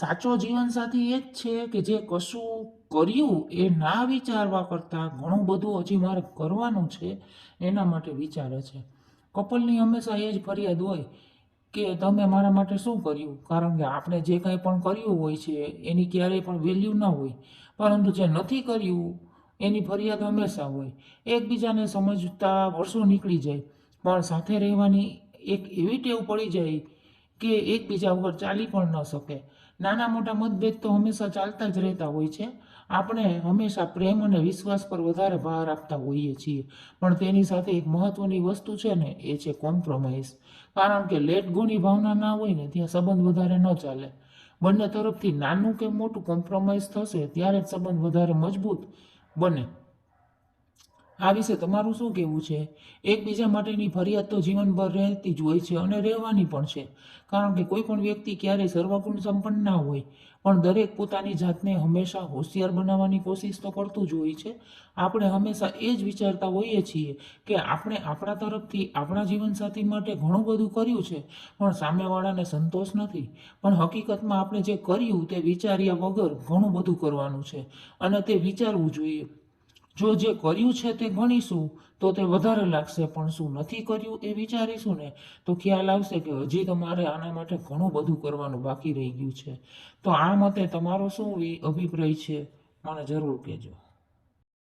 સાચો જીવનસાથી એ જ છે કે જે કશું કર્યું એ ના વિચારવા કરતાં ઘણું બધું હજી મારે કરવાનું છે એના માટે વિચારે છે. કપલની હંમેશા એ જ ફરિયાદ હોય કે તમે મારા માટે શું કર્યું? કારણ કે આપણે જે કાંઈ પણ કર્યું હોય છે એની ક્યારેય પણ વેલ્યુ ના હોય. પરંતુ જે નથી કર્યું એની ફરિયાદ હંમેશા હોય. એકબીજાને સમજતા વર્ષો નીકળી જાય. પણ સાથે રહેવાની એક એવી ટેવ પડી જાય કે એકબીજા વગર ચાલી પણ ન શકે. નાના મોટા મતભેદ તો હંમેશા ચાલતા જ રહેતા હોય છે. આપણે હંમેશા પ્રેમ અને વિશ્વાસ પર વધારે ભાર આપતા હોઈએ છીએ. પણ તેની સાથે એક મહત્વની વસ્તુ છે ને, એ છે કોમ્પ્રોમાઇઝ. કારણ કે લેટ ગોની ભાવના ના હોય ને, ત્યાં સંબંધ વધારે ન ચાલે. બંને તરફથી નાનું કે મોટું કોમ્પ્રોમાઇઝ થશે, ત્યારે જ સંબંધ વધારે મજબૂત બને. આ વિશે તમારું શું કહેવું છે? એકબીજા માટેની ફરિયાદ તો જીવનભર રહેતી જ હોય છે અને રહેવાની પણ છે. કારણ કે કોઈ પણ વ્યક્તિ ક્યારેય સર્વગુણ સંપન્ન ના હોય, પણ દરેક પોતાની જાતને હંમેશા હોશિયાર બનાવવાની કોશિશ તો કરતું જ હોય છે. આપણે હંમેશા એ જ વિચારતા હોઈએ છીએ કે આપણે આપણા તરફથી આપણા જીવનસાથી માટે ઘણું બધું કર્યું છે, પણ સામેવાળાને સંતોષ નથી. પણ હકીકતમાં આપણે જે કર્યું તે વિચાર્યા વગર ઘણું બધું કરવાનું છે અને તે વિચારવું જોઈએ. જો જે કર્યું છે તે ગણીશું, તો તે વધારે લાગશે. પણ શું નથી કર્યું એ વિચારીશું ને, તો ખ્યાલ આવશે કે હજી તમારે આના માટે ઘણું બધું કરવાનું બાકી રહી ગયું છે. તો આ મતે તમારો શું અભિપ્રાય છે? મને જરૂર કહેજો.